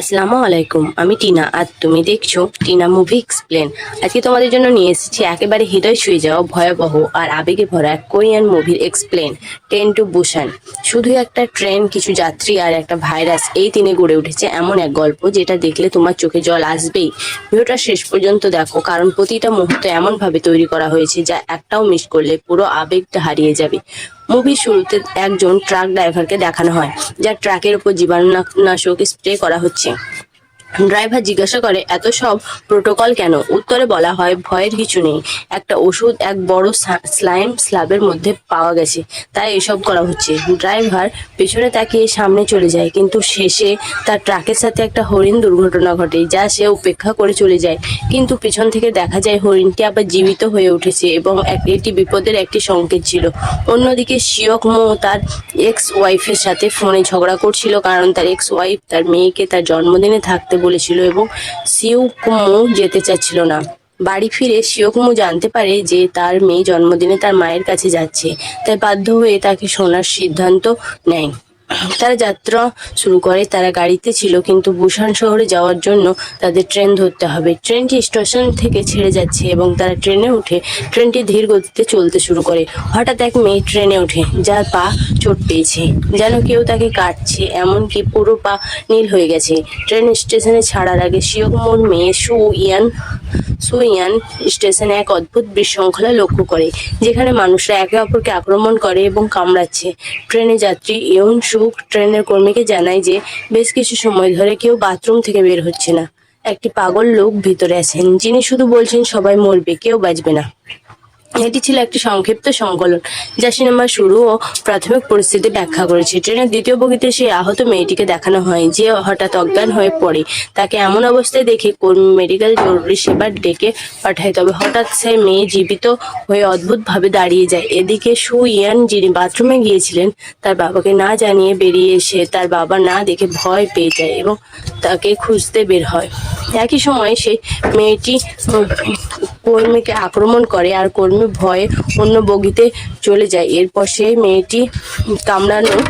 আসসালামু আলাইকুম, আমি টিনা। আর তুমি দেখছ টিনা মুভি এক্সপ্লেন আজকে তোমাদের জন্য নিয়ে এসেছি একেবারে হৃদয় ছুঁয়ে যাওয়া ভয়াবহ আর আবেগে ভরা এক কোরিয়ান মুভির এক্সপ্লেন ট্রেন টু বুসান শুধু একটা ট্রেন কিছু যাত্রী আর একটা ভাইরাস এই তিনে গড়ে উঠেছে এমন এক গল্প যেটা দেখলে তোমার চোখে জল আসবেই। ভিডিওটা শেষ পর্যন্ত দেখো, কারণ প্রতিটা মুহূর্ত এমনভাবে তৈরি করা হয়েছে যা একটাও মিস করলে পুরো আবেগটা হারিয়ে যাবে। মুভির শুরুতে একজন ট্রাক ড্রাইভারকে দেখানো হয় যার ট্রাকের উপর জীবাণুনাশক স্প্রে করা হচ্ছে। ড্রাইভার জিজ্ঞাসা করে, এত সব প্রোটোকল কেন? উত্তরে বলা হয়, ভয়ের কিছু নেই। একটা ওষুধ, এক বড় স্লাইম স্ল্যাবের মধ্যে পাওয়া গেছে। তাই এসব করা হচ্ছে। ড্রাইভার পেছনে তাকিয়ে সামনে চলে যায়, কিন্তু শেষে তার ট্রাকের সাথে একটা হরিণ দুর্ঘটনা ঘটে, যা সে উপেক্ষা করে চলে যায়। কিন্তু পেছন থেকে দেখা যায়, হরিণটি আবার জীবিত হয়ে উঠেছে এবং এটি বিপদের একটি সংকেত ছিল। অন্যদিকে শিয়ক মো তার এক্স ওয়াইফের সাথে ফোনে ঝগড়া করছিল, কারণ তার এক্স ওয়াইফ তার মেয়েকে তার জন্মদিনে থাকতে বলেছিল এবং সিউকুমো যেতে চাচ্ছিল না। বাড়ি ফিরে শিওকুমু জানতে পারে যে তার মেয়ে জন্মদিনে তার মায়ের কাছে যাচ্ছে, তাই বাধ্য হয়ে তাকে শোনার সিদ্ধান্ত নেয়। তারা যাত্রা শুরু করে, তারা গাড়িতে ছিল, কিন্তু বুসান শহরে যাওয়ার জন্য তাদের ট্রেন ধরতে হবে। ট্রেনটি স্টেশন থেকে ছেড়ে যাচ্ছে এবং তারা ট্রেনে উঠে ট্রেনটি ধীর গতিতে চলতে শুরু করে। হঠাৎ এক মেয়ে ট্রেনে ওঠে, যার পা চোট পেয়েছে। যেন কেউ তাকে কাটছে, এমনকি পুরো পা নীল হয়ে গেছে। ট্রেন স্টেশনে ছাড়ার আগে শিয়কুমুর মেয়ে সু ইয়ান সুইয়ান স্টেশনে এক অদ্ভুত বিশৃঙ্খলা লক্ষ্য করে, যেখানে মানুষরা একে অপরকে আক্রমণ করে এবং কামড়াচ্ছে। ট্রেনে যাত্রী ইয়ন সুক ট্রেনের কর্মীকে জানায় যে, বেশ কিছু সময় ধরে কেউ বাথরুম থেকে বের হচ্ছে না। একটি পাগল লোক ভিতরে আছেন, যিনি শুধু বলছেন, সবাই মরবে, কেউ বাঁচবে না। এটি ছিল একটি সংক্ষিপ্ত সংকলন, যা সিনেমার শুরু ও প্রাথমিক পরিস্থিতি ব্যাখ্যা করেছে। ট্রেনের দ্বিতীয় বগিতে সেই আহত মেয়েটিকে দেখানো হয়, যে হঠাৎ অজ্ঞান হয়ে পড়ে। তাকে এমন অবস্থায় দেখে কর্মী মেডিকেল জরুরি সেবার ডেকে পাঠায়, তবে হঠাৎ সে মেয়ে জীবিত হয়ে অদ্ভুতভাবে দাঁড়িয়ে যায়। এদিকে সু ইয়ান, যিনি বাথরুমে গিয়েছিলেন, তার বাবাকে না জানিয়ে বেরিয়ে এসে তার বাবা না দেখে ভয় পেয়ে যায় এবং তাকে খুঁজতে বের হয়। একই সময় সেই মেয়েটি কর্মীকে আক্রমণ করে আর কর্মী ভয়ে অন্য বগিতে চলে যায়। এরপর সেই মেয়েটি কামড়ানোর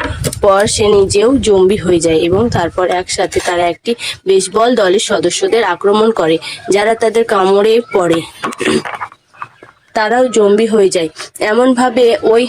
পর সে নিজেও জম্বি হয়ে যায় এবং তারপর একসাথে তারা একটি বেসবল দলের সদস্যদের আক্রমণ করে, যারা তাদের কামড়ে পড়ে। তারাও জম্বি হয়ে যায়। এমনভাবে ওই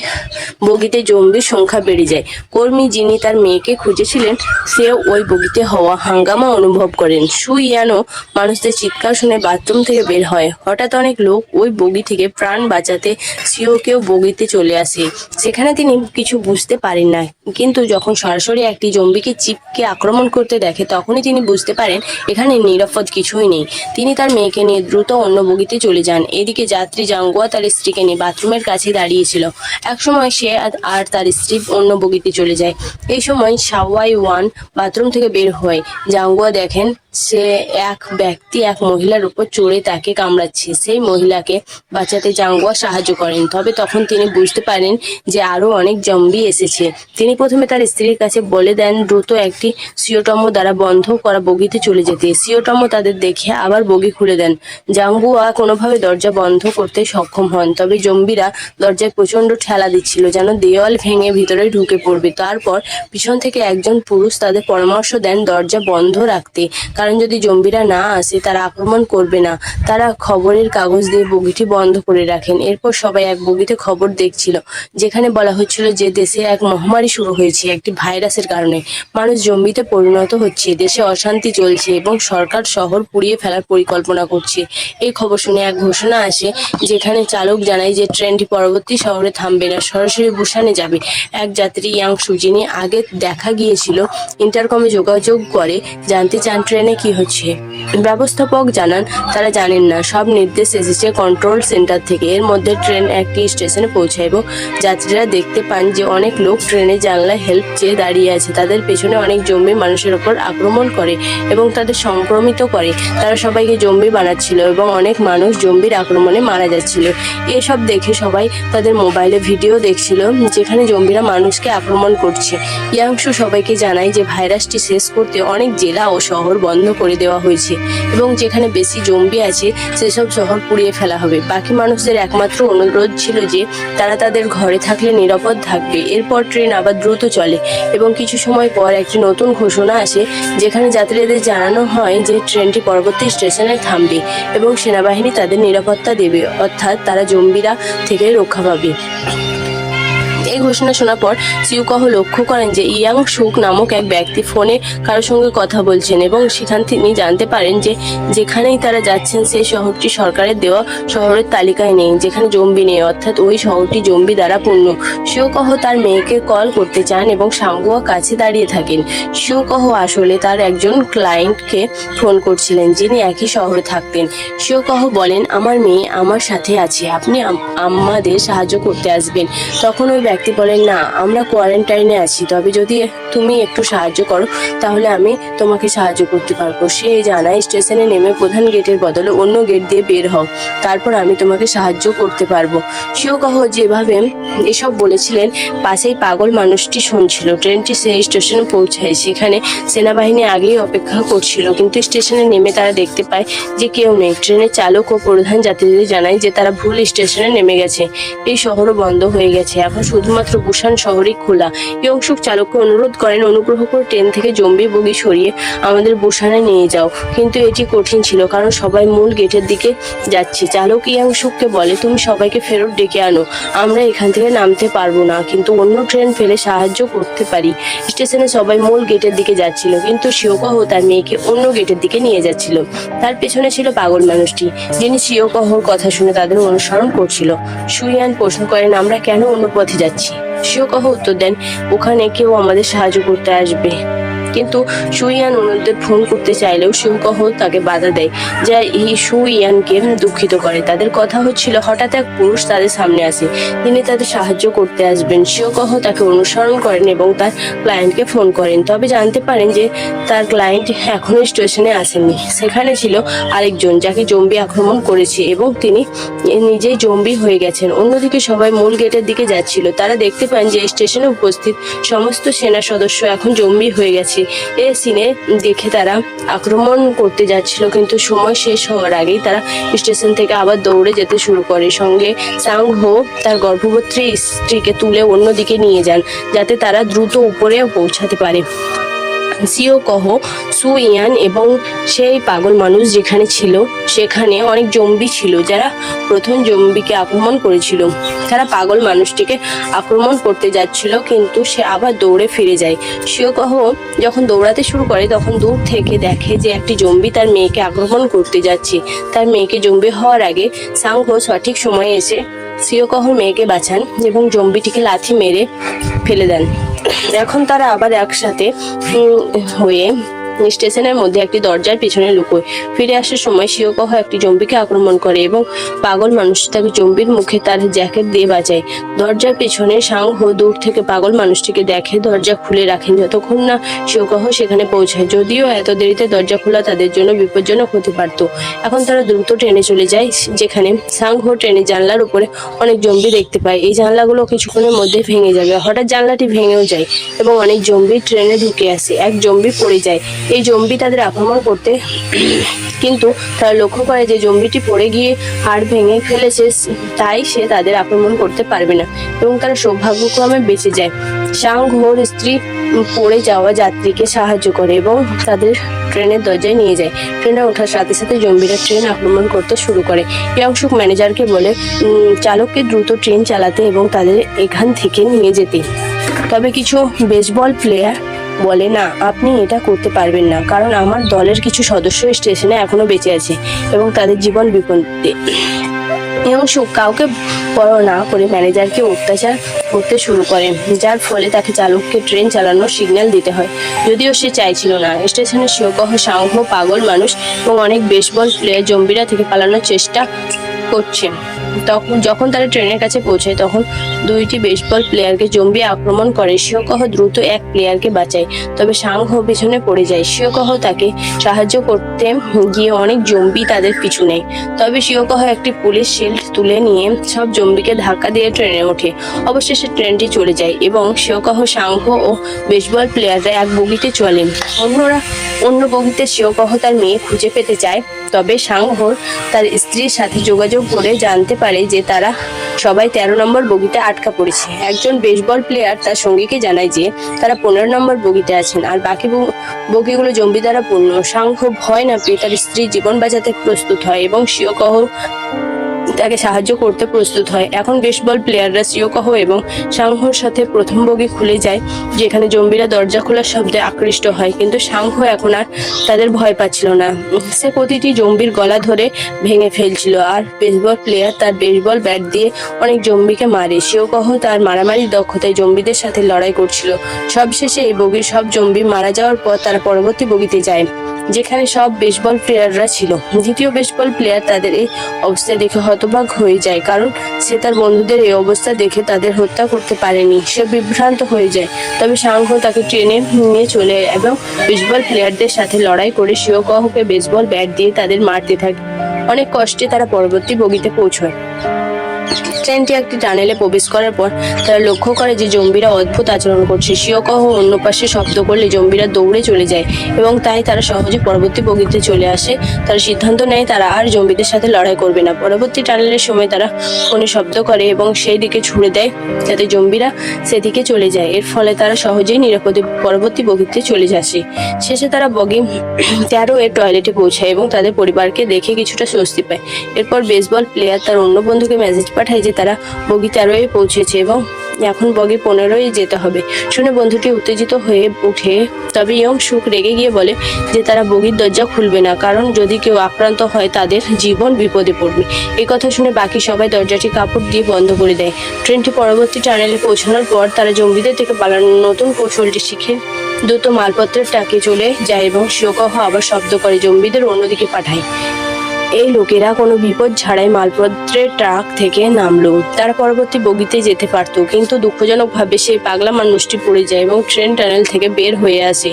বগিতে জম্বির সংখ্যা বেড়ে যায়। কর্মী যিনি তার মেয়েকে খুঁজেছিলেন, সেও ওই বগিতে হওয়া হাঙ্গামা অনুভব করেন। সুইয়ানো মানুষদের চিৎকার শুনে বাথরুম থেকে বের হয়। হঠাৎ অনেক লোক ওই বগি থেকে প্রাণ বাঁচাতে সিওকেও বগিতে চলে আসে। সেখানে তিনি কিছু বুঝতে পারেন না। কিন্তু যখন সরাসরি একটি জম্বিকে চিপকে আক্রমণ করতে দেখে, তখনই তিনি বুঝতে পারেন, এখানে নিরাপদ কিছুই নেই। তিনি তার মেয়েকে নিয়ে দ্রুত অন্য বগিতে চলে যান। এদিকে যাত্রী জাঙ্গুয়া তার স্ত্রীকে নিয়ে বাথরুমের কাছে দাঁড়িয়েছিল। একসময় সে আর- তার স্ত্রী অন্য বগিতে চলে যায়। এই সময় সাওয়াই ওয়ান বাথরুম থেকে বের হয়। জাঙ্গুয়া দেখেন সে এক ব্যক্তি, এক মহিলার উপর চড়ে তাকে কামড়াচ্ছে। সেই মহিলাকে বাঁচাতে জাঙ্গুয়া সাহায্য করেন। তবে তখন তিনি বুঝতে পারেন যে আরও অনেক জম্বি এসেছে। তিনি প্রথমে তার স্ত্রীর কাছে বলে দেন, দ্রুত একটি সিওটম দ্বারা বন্ধ করা বগিতে চলে যেতে। সিওটম তাদের দেখে আবার বগি খুলে দেন। জাঙ্গুয়া কোনোভাবে দরজা বন্ধ করতে সক্ষম হন। তবে জম্বিরা দরজায় প্রচণ্ড ঠেলা দিচ্ছিল যেন দেওয়াল ভেঙে ভিতরে ঢুকে পড়বে। তারপর পিছন থেকে একজন পুরুষ তাদের পরামর্শ দেন দরজা বন্ধ রাখতে। কারণ যদি জম্বিরা না আসে, তারা আক্রমণ করবে না। তারা খবরের কাগজ দিয়ে বগিটি বন্ধ করে রাখেন। এরপর সবাই এক বগিতে খবর দেখছিল, যেখানে বলা হচ্ছিল যে দেশে এক মহামারী শুরু হয়েছে একটি ভাইরাসের কারণে। মানুষ জম্বিতে পরিণত হচ্ছে, দেশে অশান্তি চলছে এবং সরকার শহর পুড়িয়ে ফেলার পরিকল্পনা করছে। এই খবর শুনে এক ঘোষণা আসে, যেখানে চালক জানায় যে ট্রেনটি পরবর্তী শহরে থামবে না। সরাসরি বুসানে যাবে এক যাত্রী ইয়াং সুজিনি আগে দেখা গিয়েছিল, ইন্টারকমে যোগাযোগ করে জানতে চান ট্রেনে কি হচ্ছে। ব্যবস্থাপক জানান, তারা জানেন না, সব নির্দেশ এসেছে কন্ট্রোল সেন্টার থেকে। এর মধ্যে ট্রেন একটি স্টেশনে পৌঁছায় এবং যাত্রীরা দেখতে পান যে অনেক লোক ট্রেনে জানলায় হেল্প চেয়ে দাঁড়িয়ে আছে। তাদের পেছনে অনেক জম্বি মানুষের ওপর আক্রমণ করে এবং তাদের সংক্রমিত করে। তারা সবাইকে জম্বি বানাচ্ছিল এবং অনেক মানুষ জম্বির আক্রমণে মারা যাচ্ছে হয়েছিল এসব দেখে সবাই তাদের মোবাইলে ভিডিও দেখছিল, যেখানে জম্বিরা মানুষকে আক্রমণ করছে। ইয়াংশু সবাইকে জানায় যে ভাইরাসটি শেষ করতে অনেক জেলা ও শহর বন্ধ করে দেওয়া হয়েছে এবং যেখানে বেশি জম্বি আছে, সেসব শহর পুড়িয়ে ফেলা হবে। বাকি মানুষদের একমাত্র অনুরোধ ছিল যে তারা তাদের ঘরে থাকলে নিরাপদ থাকবে। এরপর ট্রেন আবার দ্রুত চলে এবং কিছু সময় পর একটি নতুন ঘোষণা আসে, যেখানে যাত্রীদের জানানো হয় যে ট্রেনটি পরবর্তী স্টেশনে থামবে এবং সেনাবাহিনী তাদের নিরাপত্তা দেবে। অর্থাৎ তারা জম্বিরা থেকে রক্ষা পাবে। এই ঘোষণা শোনার পর সিউকহ লক্ষ্য করেন যে ইয়াং সুক নামক এক ব্যক্তি ফোনে কারোর সঙ্গে কথা বলছেন এবং সেখান তিনি জানতে পারেন যে যেখানেই তারা যাচ্ছেন সেই শহরটি সরকারের দেওয়া শহরের তালিকায় নেই, যেখানে জম্বি নেই, অর্থাৎ ওই শহরটি জম্বি দ্বারা পূর্ণ। শিওকহ তার মেয়েকে কল করতে চান এবং সাঙ্গুয়া কাছে দাঁড়িয়ে থাকেন। শিওকহ আসলে তার একজন ক্লায়েন্টকে ফোন করছিলেন, যিনি একই শহরে থাকতেন। শিওকহ বলেন, আমার মেয়ে আমার সাথে আছে, আপনি আম- আমাদের সাহায্য করতে আসবেন। তখন ওই ব্যক্তি বলেন, না, আমরা কোয়ারেন্টাইনে আছি। তবে যদি তুমি একটু সাহায্য করো, তাহলে আমি তোমাকে সাহায্য করতে পারব। সে জানায়, স্টেশনে নেমে প্রধান গেটের বদলে অন্য গেট দিয়ে বের হও। তারপর আমি তোমাকে সাহায্য করতে পারব। শিওকহ যেভাবে এসব বলেছিলেন, পাশেই পাগল মানুষটি শুনছিল। ট্রেনটি সেই স্টেশনে পৌঁছায়। সেখানে সেনাবাহিনী আগেই অপেক্ষা করছিল। কিন্তু স্টেশনে নেমে তারা দেখতে পায় যে কেউ নেই। ট্রেনের চালক ও প্রধান যাত্রীদের জানায় যে তারা ভুল স্টেশনে নেমে গেছে। এই শহরও বন্ধ হয়ে গেছে। এখন শুধুমাত্র বুসান শহরই খোলা। ইয়ংসুক চালককে অনুরোধ করেন, অনুগ্রহ করে ট্রেন থেকে জম্বি বগি সরিয়ে আমাদের বুসানে নিয়ে যাও। কিন্তু এটি কঠিন ছিল, কারণ সবাই মূল গেটের দিকে যাচ্ছে। চালক ইয়াংসুককে বলে, তুমি সবাইকে ফেরত ডেকে আনো। আমরা এখান থেকে নামতে পারব না, কিন্তু অন্য ট্রেন ফেলে সাহায্য করতে পারি। স্টেশনে সবাই মূল গেটের দিকে যাচ্ছিল, কিন্তু শিওকহ তার মেয়েকে অন্য গেটের দিকে নিয়ে যাচ্ছিল। তার পেছনে ছিল পাগল মানুষটি, যিনি শিওকহর কথা শুনে তাদের অনুসরণ করছিল। সুইয়ান প্রশ্ন করেন, আমরা কেন অন্য পথে যাচ্ছি? শিওকহ উত্তর দেন ওখানে কেউ আমাদের সাহায্য করতে আসবে। কিন্তু সুইয়ান অন্যদের ফোন করতে চাইলেও শিবকহ তাকে বাধা দেয়, যা সুইয়ানকে দুঃখিত করে। তাদের কথা হচ্ছিল, হঠাৎ এক পুরুষ তাদের সামনে আসে। তিনি তাদের সাহায্য করতে আসবেন। শিবকহ তাকে অনুসরণ করেন এবং তার ক্লায়েন্টকে ফোন করেন। তবে জানতে পারেন যে তার ক্লায়েন্ট এখনও স্টেশনে আসেননি। সেখানে ছিল আরেকজন যাকে জম্বি আক্রমণ করেছে এবং তিনি নিজেই জম্বি হয়ে গেছেন। অন্যদিকে সবাই মূল গেটের দিকে যাচ্ছিল। তারা দেখতে পান যে স্টেশনে উপস্থিত সমস্ত সেনা সদস্য এখন জম্বি হয়ে গেছে। এ সিনে দেখে তারা আক্রমণ করতে যাচ্ছিল, কিন্তু সময় শেষ হওয়ার আগেই তারা স্টেশন থেকে আবার দৌড়ে যেতে শুরু করে। সঙ্গে সাং হো তার গর্ভবতী স্ত্রীকে তুলে অন্যদিকে নিয়ে যান, যাতে তারা দ্রুত উপরে পৌঁছাতে পারে। সিও কহ, সু ইয়ান এবং সেই পাগল মানুষ যেখানে ছিল, সেখানে অনেক জম্বি ছিল যারা প্রথম জম্বিকে আক্রমণ করেছিল। তারা পাগল মানুষটিকে আক্রমণ করতে যাচ্ছিল, কিন্তু সে আবার দৌড়ে ফিরে যায়। সিও কহ, যখন দৌড়াতে শুরু করে, তখন দূর থেকে দেখে যে একটি জম্বি তার মেয়েকে আক্রমণ করতে যাচ্ছে। তার মেয়েকে জম্বি হওয়ার আগে সাংঘ সঠিক সময়ে এসে সিওকহর মেয়েকে বাঁচান এবং জম্বিটিকে লাথি মেরে ফেলে দেন। এখন তারা আবার একসাথে হয়ে স্টেশনের মধ্যে একটি দরজার পিছনে লুকোয়। ফিরে আসার সময় শিওকহ একটি জম্বিকে আক্রমণ করে এবং পাগল মানুষ তাকে জম্বির মুখে তার জ্যাকেট দিয়ে বাজায়। দরজার পেছনে সাংহ দূর থেকে পাগল মানুষটিকে দেখে দরজা খুলে রাখেন যতক্ষণ না শিওকহ সেখানে পৌঁছায়। যদিও এত দেরিতে দরজা খোলা তাদের জন্য বিপজ্জনক হতে পারত। এখন তারা দ্রুত ট্রেনে চলে যায়, যেখানে সাংহ ট্রেনের জানলার উপরে অনেক জম্বি দেখতে পায়। এই জানলাগুলো কিছুক্ষণের মধ্যে ভেঙে যাবে। হঠাৎ জানলাটি ভেঙেও যায় এবং অনেক জম্বি ট্রেনে ঢুকে আসে। এক জম্বি পড়ে যায়। এই জম্বি তাদের আক্রমণ করতে, কিন্তু তারা লক্ষ্য করে যে জম্বিটি পড়ে গিয়ে হাড় ভেঙে ফেলেছে, তাই সে তাদের আক্রমণ করতে পারবে না এবং তারা সৌভাগ্যক্রমে বেঁচে যায়। সাং ঘোর স্ত্রী পড়ে যাওয়া যাত্রীকে সাহায্য করে এবং তাদের ট্রেনের দরজায় নিয়ে যায়। ট্রেনে ওঠার সাথে সাথে জম্বিরা ট্রেন আক্রমণ করতে শুরু করে। ইয়াংসুক ম্যানেজারকে বলে চালককে দ্রুত ট্রেন চালাতে এবং তাদের এখান থেকে নিয়ে যেতে। তবে কিছু বেসবল প্লেয়ার বলে, না, আপনি এটা করতে পারবেন না, কারণ আমার দলের কিছু সদস্য স্টেশনে এখনও বেঁচে আছে এবং তাদের জীবন বিপদে। এবং কাউকে বড় না করে ম্যানেজারকে অত্যাচার করতে শুরু করেন, যার ফলে তাকে চালককে ট্রেন চালানোর সিগন্যাল দিতে হয়। যদিও সে চাইছিল না স্টেশনে শিওকহ সাংহ পাগল মানুষ এবং অনেক বেসবল প্লেয়ার জম্বিরা থেকে পালানোর চেষ্টা করছে তখন যখন তারা ট্রেনের কাছে পৌঁছায়, তখন দুইটি বেসবল প্লেয়ারকে জম্বি আক্রমণ করে। শিওকহ দ্রুত এক প্লেয়ারকে বাঁচায়, তবে সাংহ পিছনে পড়ে যায়। শিওকহ তাকে সাহায্য করতে গিয়ে অনেক জম্বি তাদের পিছু নেয়। তবে শিওকহ একটি পুলিশ শিল্ড তুলে নিয়ে সব জম্বিকে ধাক্কা দিয়ে ট্রেনে ওঠে। অবশেষে ট্রেনটি চলে যায় এবং শিওকহ সাংহ ও বেসবল প্লেয়াররা এক বগিতে চলেন অন্যরা, অন্য বগিতে শিওকহ তার মেয়ে খুঁজে পেতে চায়, তবে সাংহর তার স্ত্রীর সাথে যোগাযোগ করে জানতে পারে যে তারা সবাই তেরো নম্বর বগিতে আটকা পড়েছে। একজন বেসবল প্লেয়ার তার সঙ্গীকে জানায় যে তারা পনেরো নম্বর বগিতে আছেন আর বাকি বগ- বগিগুলো জম্বি দ্বারা পূর্ণ। সাংহ ভয় না পেয়ে তার স্ত্রী জীবন বাঁচাতে প্রস্তুত হয় এবং শিওকহ তাকে সাহায্য করতে প্রস্তুত হয়। এখন বেসবল প্লেয়াররা সিওকহ এবং সাংহর সাথে প্রথম বগি খুলে যায়, যেখানে জম্বিরা দরজা খোলার শব্দে আকৃষ্ট হয়। কিন্তু সাংহ এখন আর তাদের ভয় পাচ্ছিল না। সে প্রতিটি জম্বির গলা ধরে ভেঙে ফেলছিল। আর বেসবল প্লেয়ার তার বেসবল ব্যাট দিয়ে অনেক জম্বিকে মারে। সিওকহ তার মারামারির দক্ষতায় জম্বিদের সাথে লড়াই করছিল। সবশেষে এই বগির সব জম্বি মারা যাওয়ার পর তারা পরবর্তী বগিতে যায়। যেখানে সব বেসবল প্লেয়াররা ছিল। দ্বিতীয় বেসবল প্লেয়ার তাদের এই অবস্থা দেখে হতবাক হয়ে যায়, কারণ সে তার বন্ধুদের এই অবস্থা দেখে তাদের হত্যা করতে পারেনি। সে বিভ্রান্ত হয়ে যায়। তবে সাংহ তাকে ট্রেনে নিয়ে চলে এবং বেসবল প্লেয়ারদের সাথে লড়াই করে শিওকহকে বেসবল ব্যাট দিয়ে তাদের মারতে থাকে। অনেক কষ্টে তারা পরবর্তী বগিতে পৌঁছয়। ট্রেনটি একটি টানেলে প্রবেশ করার পর তারা লক্ষ্য করে যে জম্বিরা অদ্ভুত আচরণ করছে। শিওকহ অন্য পাশে শব্দ করলে জম্বিরা দৌড়ে চলে যায় এবং তাই তারা সহজে পরবর্তী বগিতে চলে আসে। তারা সিদ্ধান্ত নেয় তারা আর জম্বিদের সাথে লড়াই করবে না। পরবর্তী টানেলের সময় তারা ফোনে শব্দ করে এবং সেই দিকে ছুড়ে দেয় যাতে জম্বিরা সেদিকে চলে যায়। এর ফলে তারা সহজেই নিরাপদে পরবর্তী বগিতে চলে আসে। শেষে তারা বগি তেরো এর টয়লেটে পৌঁছায় এবং তাদের পরিবারকে দেখে কিছুটা স্বস্তি পায়। এরপর বেসবল প্লেয়ার তার অন্য বন্ধুকে মেসেজ পাঠায় যে তারা বগি তেরোয় পৌঁছেছে এবং এখন বগি পনেরোই যেতে হবে। শুনে বন্ধুটি উত্তেজিত হয়ে উঠে, তবে ইয়ং সুখ রেগে গিয়ে বলে যে তারা বগির দরজা খুলবে না, কারণ যদি কেউ আক্রান্ত হয় তাদের জীবন বিপদে পড়বে। এই কথা শুনে বাকি সবাই দরজাটি কাপড় দিয়ে বন্ধ করে দেয়। ট্রেনটি পরবর্তী টানেলে পৌঁছানোর পর তারা জঙ্গিদের থেকে পালানোর নতুন কৌশলটি শিখে দ্রুত মালপত্রের টাকে চলে যায় এবং শিওকহ আবার শব্দ করে জম্বিদের অন্যদিকে পাঠায়। এই লোকেরা কোনো বিপদ ছাড়াই মালপত্রের ট্রাক থেকে নামলো। তারা পরবর্তী বগিতে যেতে পারত, কিন্তু দুঃখজনকভাবে সেই পাগলা মানুষটি পড়ে যায় এবং ট্রেন টানেল থেকে বের হয়ে আসে।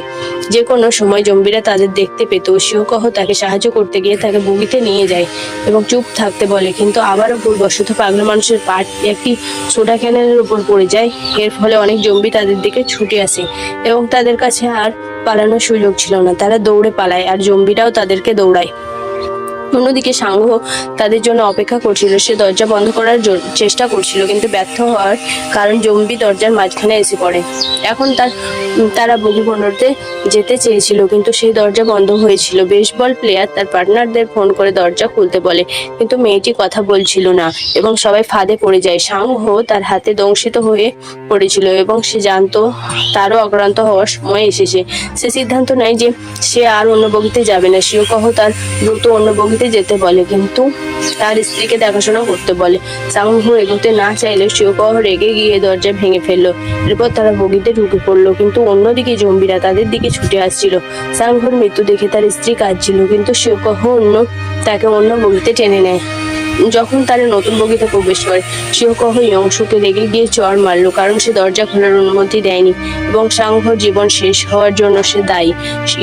যে কোনো সময় জম্বিরা তাদের দেখতে পেত শিওকহ তাকে সাহায্য করতে গিয়ে তাকে বগিতে নিয়ে যায় এবং চুপ থাকতে বলে, কিন্তু আবারও ভুলবশত পাগলা মানুষের পাট একটি সোডা ক্যানেলের উপর পড়ে যায়। এর ফলে অনেক জম্বি তাদের দিকে ছুটে আসে এবং তাদের কাছে আর পালানোর সুযোগ ছিল না। তারা দৌড়ে পালায় আর জম্বিরাও তাদেরকে দৌড়ায়। অন্যদিকে সাংহ তাদের জন্য অপেক্ষা করছিল। সে দরজা বন্ধ করার চেষ্টা করছিল, কিন্তু ব্যর্থ হওয়ার কারণ জম্বি দরজার মাঝখানে এসে পড়ে। এখন তার তারা বগি বন্ধতে যেতে চেয়েছিল, কিন্তু সেই দরজা বন্ধ হয়েছিল। বেসবল প্লেয়ার তার পার্টনারদের ফোন করে দরজা খুলতে বলে, কিন্তু মেয়েটি কথা বলছিল না এবং সবাই ফাঁদে পড়ে যায়। সাংহ তার হাতে দংশিত হয়ে পড়েছিল এবং সে জানতো তারও আক্রান্ত হওয়ার সময় এসেছে। সে সিদ্ধান্ত নেয় যে সে আর অন্য বগিতে যাবে না। শিওকহ তার দ্রুত অন্য বগিতে যেতে বলে, কিন্তু তার স্ত্রীকে দেখাশোনা করতে বলে। সাংহু এগোতে না চাইলে শিওকহ রেগে গিয়ে দরজা ভেঙে ফেলল। এরপর তারা বগিতে ঢুকে পড়ল, কিন্তু অন্যদিকে জম্বিরা তাদের দিকে ছুটে আসছিল। সাংহুর মৃত্যু দেখে তার স্ত্রী কাঁদছিল, কিন্তু শিওকহ অন্য তাকে অন্য বগিতে টেনে নেয়। যখন তারা নতুন বগিতে প্রবেশ করে, সেও শিওকহ ইয়ংশুকে রেগে গিয়ে চড় মারলো, কারণ সে দরজা খোলার অনুমতি দেয়নি এবং সাংহর জীবন শেষ হওয়ার জন্য সে দায়ী।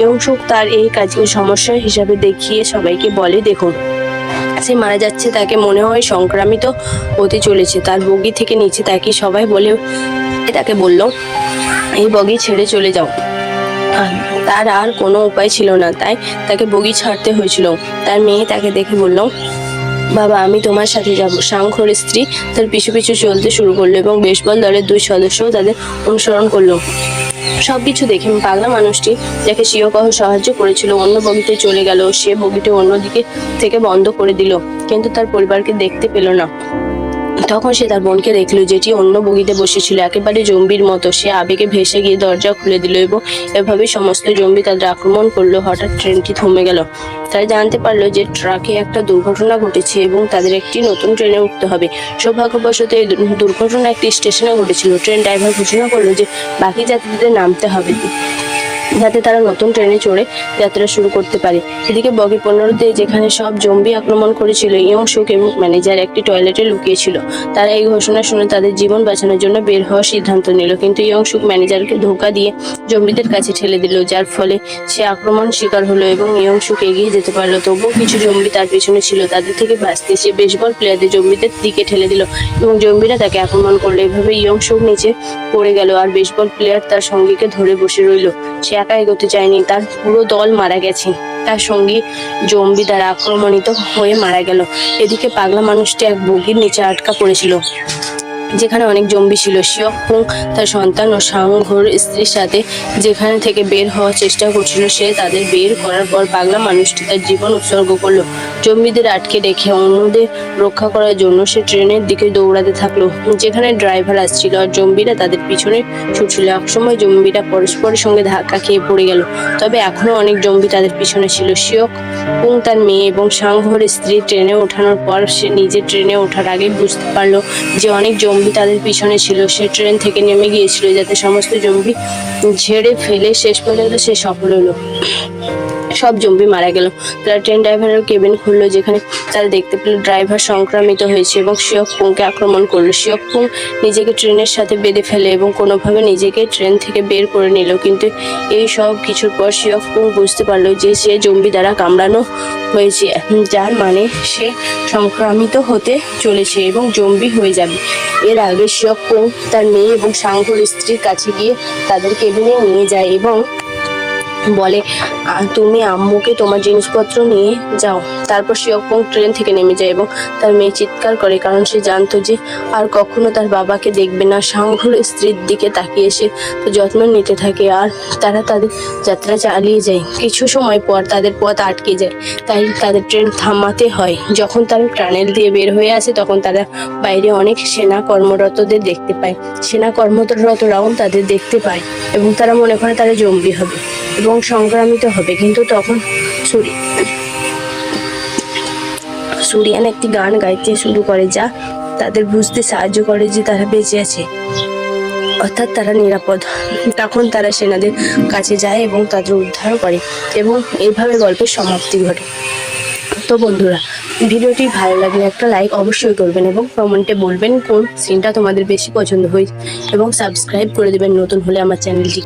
ইয়ংশুক তার এই কাজকে সমস্যা হিসাবে দেখিয়ে সবাইকে বলে, দেখুন, সে মারা যাচ্ছে, তাকে মনে হয় সংক্রামিত হতে চলেছে। তার বগি থেকে নিচে তাকে সবাই বলে, তাকে বলল, এই বগি ছেড়ে চলে যাও। তার আর কোনো উপায় ছিল না, তাই তাকে বগি ছাড়তে হয়েছিল। তার মেয়ে তাকে দেখে বলল বাবা, আমি তোমার সাথে যাব। সাংখর স্ত্রী তার পিছু পিছু চলতে শুরু করল এবং বেসবল দলের দুই সদস্যও তাদের অনুসরণ করল। সবকিছু দেখে পাগলা মানুষটি যাকে শিয়কহ সাহায্য করেছিল অন্য বগিতে চলে গেল। সে বগিটি অন্যদিকে থেকে বন্ধ করে দিল, কিন্তু তার পরিবারকে দেখতে পেল না। তখন সে তার বোনকে দেখল যেটি অন্য বগিতে বসেছিল। একেবারে জম্বির মতো। সে আবেগে ভেসে গিয়ে দরজা খুলে দিল এবং এভাবে সমস্ত জম্বি তাদের আক্রমণ করল। হঠাৎ ট্রেনটি থমে গেল। তারা জানতে পারল যে ট্রাকে একটা দুর্ঘটনা ঘটেছে এবং তাদের একটি নতুন ট্রেনে উঠতে হবে। সৌভাগ্যবশত এই দুর্ঘটনা একটি স্টেশনে ঘটেছিল। ট্রেন ড্রাইভার ঘোষণা করল যে বাকি যাত্রীদের নামতে হবে। যাতে তারা নতুন ট্রেনে চড়ে যাত্রা শুরু করতে পারে। এদিকে বগি পনেরোতে যেখানে সব জম্বি আক্রমণ করেছিল, ইয়ং শুক এবং ম্যানেজার একটি টয়লেটে লুকিয়েছিল। তারা এই ঘোষণা শুনে তাদের জীবন বাঁচানোর জন্য বের হওয়ার সিদ্ধান্ত নিল। কিন্তু ইয়ং শুক ম্যানেজারকে ধোকা দিয়ে জম্বিদের কাছে ঠেলে দিল, যার ফলে সে আক্রমণ শিকার হলো এবং ইয়ং শুক এগিয়ে যেতে পারল। তবুও কিছু জম্বি তার পেছনে ছিল। তাদের থেকে বাঁচতে সে বেসবল প্লেয়ারদের জম্বিদের দিকে ঠেলে দিল এবং জম্বিরা তাকে আক্রমণ করল। এভাবে ইয়ং শুক নিচে পড়ে গেল। আর বেসবল প্লেয়ার তার সঙ্গীকে ধরে বসে রইল। সে একা এগোতে যায়নি। তার পুরো দল মারা গেছে। তার সঙ্গী জম্বি দ্বারা আক্রমণিত হয়ে মারা গেল। এদিকে পাগলা মানুষটি এক বগির নিচে আটকা পড়েছিল। যেখানে অনেক জম্বি ছিল শিয়ক পুং তার সন্তান ও সাংঘর স্ত্রীর সাথে যেখানে থেকে বের হওয়ার চেষ্টা করছিল, সে তাদের বের করার পর পাগলা মানুষটি তার জীবন উৎসর্গ করল। জম্বিদের আটকে রেখে অন্যদের রক্ষা করার জন্য সে ট্রেনের দিকে দৌড়াতে থাকল, যেখানে ড্রাইভার আসছিল আর জম্বিরা তাদের পিছনে ছুটছিল। একসময় জম্বিরা পরস্পরের সঙ্গে ধাক্কা খেয়ে পড়ে গেল, তবে এখনও অনেক জম্বি তাদের পিছনে ছিল। শিয়ক পুং তার মেয়ে এবং সাংঘর স্ত্রী ট্রেনে ওঠানোর পর সে নিজে ট্রেনে ওঠার আগে বুঝতে পারল যে অনেক জম্বি তাদের পিছনে ছিল। সে ট্রেন থেকে নেমে গিয়েছিল যাতে সমস্ত জম্বি ঝেড়ে ফেলে শেষ পর্যন্ত সে সফল হলো। সব জম্বি মারা গেল। তারা ট্রেন ড্রাইভারের কেবিন খুললো, যেখানে তারা দেখতে পেল ড্রাইভার সংক্রামিত হয়েছে এবং শিয়ক পুংকে আক্রমণ করল। শিয়ক পুং নিজেকে ট্রেনের সাথে বেঁধে ফেলে এবং কোনোভাবে নিজেকে ট্রেন থেকে বের করে নিল। কিন্তু এই সব কিছুর পর শিয়ক পুং বুঝতে পারল যে সে জম্বি দ্বারা কামড়ানো হয়েছে, যার মানে সে সংক্রামিত হতে চলেছে এবং জম্বি হয়ে যাবে। এর আগে শিয়ক পুং তার মেয়ে এবং সাংঘর স্ত্রীর কাছে গিয়ে তাদের কেবিনে নিয়ে যায় এবং বলে "আ, তুমি আম্মুকে তোমার জিনিসপত্র নিয়ে যাও। তারপর সে অপং ট্রেন থেকে নেমে যায় এবং তার মেয়ে চিৎকার করে কারণ সে জানতো যে আর কখনো তার বাবাকে দেখবে না। সাংঘর স্ত্রীর দিকে তাকিয়ে সে যত্ন নিতে থাকে আর তারা তাদের যাত্রা চালিয়ে যায়। কিছু সময় পর তাদের পথ আটকে যায়। তাই তাদের ট্রেন থামাতে হয়। যখন তারা টানেল দিয়ে বের হয়ে আসে, তখন তারা বাইরে অনেক সেনা কর্মরতদের দেখতে পায়। সেনা কর্মরতরাও তাদের দেখতে পায় এবং তারা মনে করে তারা জম্বি হবে এবং সংক্রামিত হবে। কিন্তু তখন সুরি সুরিয়ান একটি গান গাইতে শুরু করে যা তাদের বুঝতে সাহায্য করে যে তারা বেঁচে আছে। অর্থাৎ তারা নিরাপদ। তখন তারা সেনাদের কাছে যায় এবং তাদের উদ্ধার করে এবং এইভাবে গল্পের সমাপ্তি ঘটে। তো বন্ধুরা, ভিডিওটি ভালো লাগলে একটা লাইক অবশ্যই করবেন এবং কমেন্টে বলবেন কোন সিনটা তোমাদের বেশি পছন্দ হয়েছে এবং সাবস্ক্রাইব করে দেবেন নতুন হলে আমার চ্যানেলটি